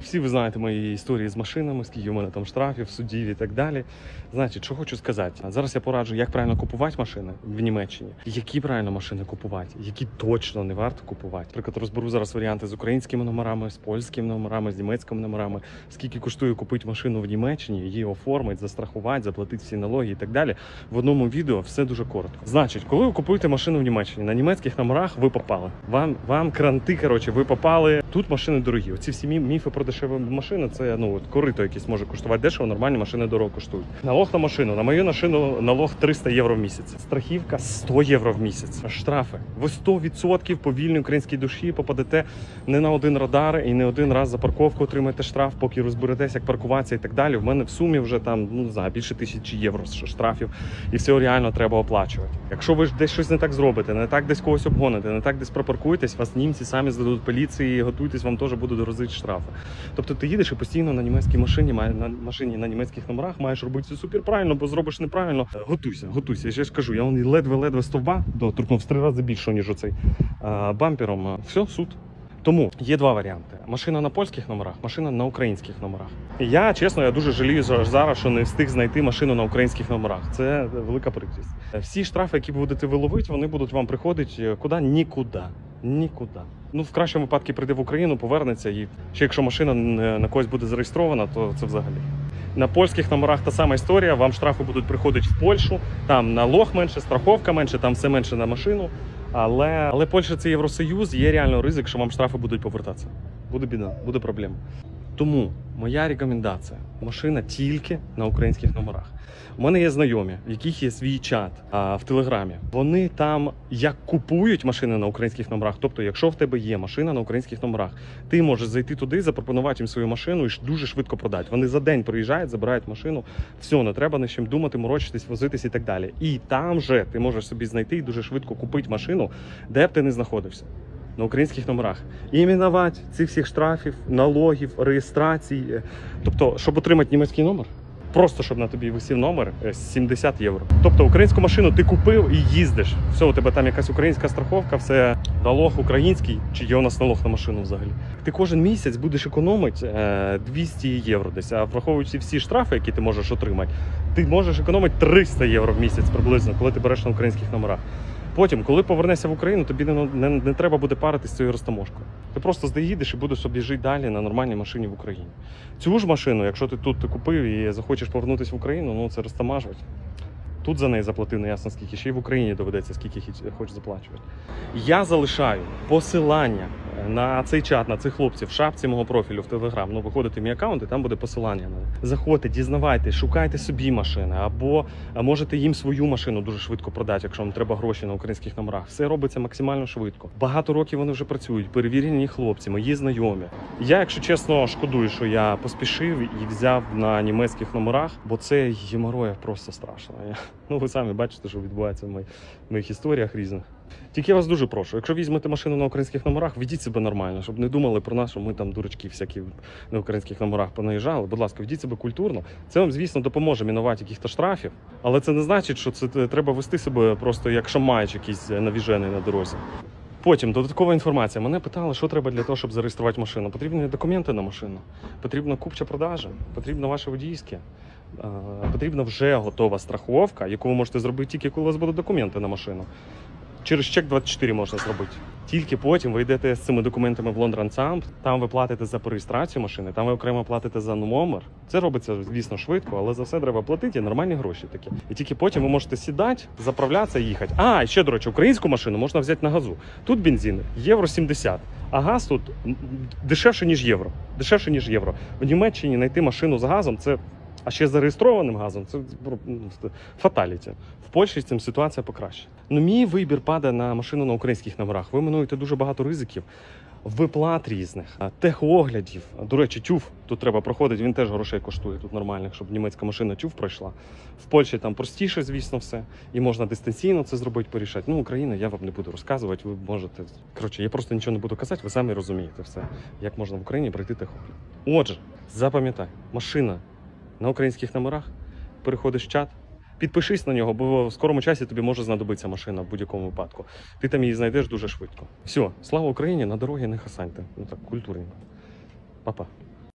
Всі ви знаєте мої історії з машинами, скільки у мене там штрафів, судів і так далі. Значить, що хочу сказати. Зараз я пораджу, як правильно купувати машини в Німеччині, які правильно машини купувати, які точно не варто купувати. Наприклад, розберу зараз варіанти з українськими номерами, з польськими номерами, з німецькими номерами. Скільки коштує купити машину в Німеччині, її оформити, застрахувати, заплатити всі налоги і так далі. В одному відео все дуже коротко. Значить, коли ви купуєте машину в Німеччині, на німецьких номерах ви попали. Вам вам кранти, коротше, ви попали. Тут машини дорогі. Оці всі міфи про дешеві машини, це ну корито якесь може коштувати дешево, нормальні машини дорого коштують. Налог на машину. На мою машину налог 300 євро в місяць. Страхівка 100 євро в місяць. Штрафи. Ви 100% по вільній українській душі попадете не на один радар і не один раз за парковку отримаєте штраф, поки розберетесь, як паркуватися і так далі. В мене в сумі вже там ну знаю, більше тисячі євро штрафів, і все реально треба оплачувати. Якщо ви ж десь щось не так зробите, не так десь когось обгоните, не так десь пропаркуєтесь, вас німці самі здадуть поліції, готуйтесь, вам теж будуть дорозити штрафи. Тобто ти їдеш і постійно на німецькій машині, має- на машині на німецьких номерах маєш робити все супер правильно, бо зробиш неправильно. Е, Готуйся, готуйся. Я ж кажу, я ледве-ледве стовба доторкнув в три рази більше, ніж оцей а, бампером. Все, суд. Тому є два варіанти: машина на польських номерах, машина на українських номерах. Я чесно, я дуже жалію за- зараз, що не встиг знайти машину на українських номерах. Це велика прикрість. Всі штрафи, які будете ви ловити, вони будуть вам приходити е, куди? Нікуди. Нікуди. Ну, в кращому випадку прийде в Україну, повернеться, і ще якщо машина на когось буде зареєстрована, то це взагалі. На польських номерах та сама історія. Вам штрафи будуть приходити в Польщу. Там налог менше, страховка менше, там все менше на машину. Але, але Польща це Євросоюз, є реально ризик, що вам штрафи будуть повертатися. Буде біда, буде проблема. Тому моя рекомендація: машина тільки на українських номерах. У мене є знайомі, в яких є свій чат а, в Телеграмі. Вони там як купують машини на українських номерах. Тобто, якщо в тебе є машина на українських номерах, ти можеш зайти туди, запропонувати їм свою машину і дуже швидко продати. Вони за день приїжджають, забирають машину. Все, не треба ні чим думати, морочитись, возитись і так далі. І там же ти можеш собі знайти і дуже швидко купити машину, де б ти не знаходився. На українських номерах іменувати цих всіх штрафів, налогів, реєстрацій. Е, Тобто, щоб отримати німецький номер, просто щоб на тобі висів номер е, 70 євро. Тобто українську машину ти купив і їздиш. Все, у тебе там якась українська страховка, все налог український, чи є у нас налог на машину взагалі. Ти кожен місяць будеш економити е, 200 євро десь, а враховуючи всі штрафи, які ти можеш отримати, ти можеш економити 300 євро в місяць приблизно, коли ти береш на українських номерах. Потім, коли повернешся в Україну, тобі не, не, не треба буде паритися цією розтаможкою. Ти просто заїдеш і будеш собі жити далі на нормальній машині в Україні. Цю ж машину, якщо ти тут купив і захочеш повернутися в Україну, ну це розтамажувати. Тут за неї заплатив не ясно скільки, ще й в Україні доведеться, скільки хоч заплачувати. Я залишаю посилання на цей чат, на цих хлопців в шапці мого профілю в Телеграм. Ну, виходите в мій аккаунт, і там буде посилання на. Заходьте, дізнавайтесь, шукайте собі машини, або можете їм свою машину дуже швидко продати, якщо вам треба гроші на українських номерах. Все робиться максимально швидко. Багато років вони вже працюють, перевірені хлопці, мої знайомі. Я, якщо чесно, шкодую, що я поспішив і взяв на німецьких номерах, бо це геморроя просто страшно. Я- Ну, ви самі бачите, що відбувається в моїх, в моїх історіях різних. Тільки я вас дуже прошу, якщо візьмете машину на українських номерах, ведіть себе нормально, щоб не думали про нас, що ми там дурачки всякі на українських номерах понаїжджали. Будь ласка, ведіть себе культурно. Це вам, звісно, допоможе мінувати якихось штрафів, але це не значить, що це е, треба вести себе просто як шамаєч якийсь е, навіжений на дорозі. Потім додаткова інформація. Мене питали, що треба для того, щоб зареєструвати машину. Потрібні документи на машину, потрібна купча продажа, потрібно ваше водійське. Потрібна вже готова страховка, яку ви можете зробити тільки коли у вас будуть документи на машину. Через чек 24 можна зробити. Тільки потім ви йдете з цими документами в Лондранцамп, там ви платите за реєстрацію машини, там ви окремо платите за номер. Це робиться, звісно, швидко, але за все треба платити нормальні гроші такі. І тільки потім ви можете сідати, заправлятися і їхати. А, ще, до речі, українську машину можна взяти на газу. Тут бензин євро 70, а газ тут дешевше, ніж євро. Дешевше, ніж євро. В Німеччині знайти машину з газом це. А ще зареєстрованим газом це ну, фаталіті. В Польщі з цим ситуація покраще. Ну, мій вибір падає на машину на українських номерах. Ви минуєте дуже багато ризиків, виплат різних, техоглядів. До речі, тюф тут треба проходити, він теж грошей коштує тут нормальних, щоб німецька машина тюф пройшла. В Польщі там простіше, звісно, все. І можна дистанційно це зробити, порішати. Ну, Україна, я вам не буду розказувати. Ви можете. Коротше, я просто нічого не буду казати, ви самі розумієте все, як можна в Україні пройти техогляд. Отже, запам'ятай, машина на українських номерах, переходиш в чат, підпишись на нього, бо в скорому часі тобі може знадобитися машина в будь-якому випадку. Ти там її знайдеш дуже швидко. Все, слава Україні, на дорогі не хасаньте. Ну так, культурні. Па-па.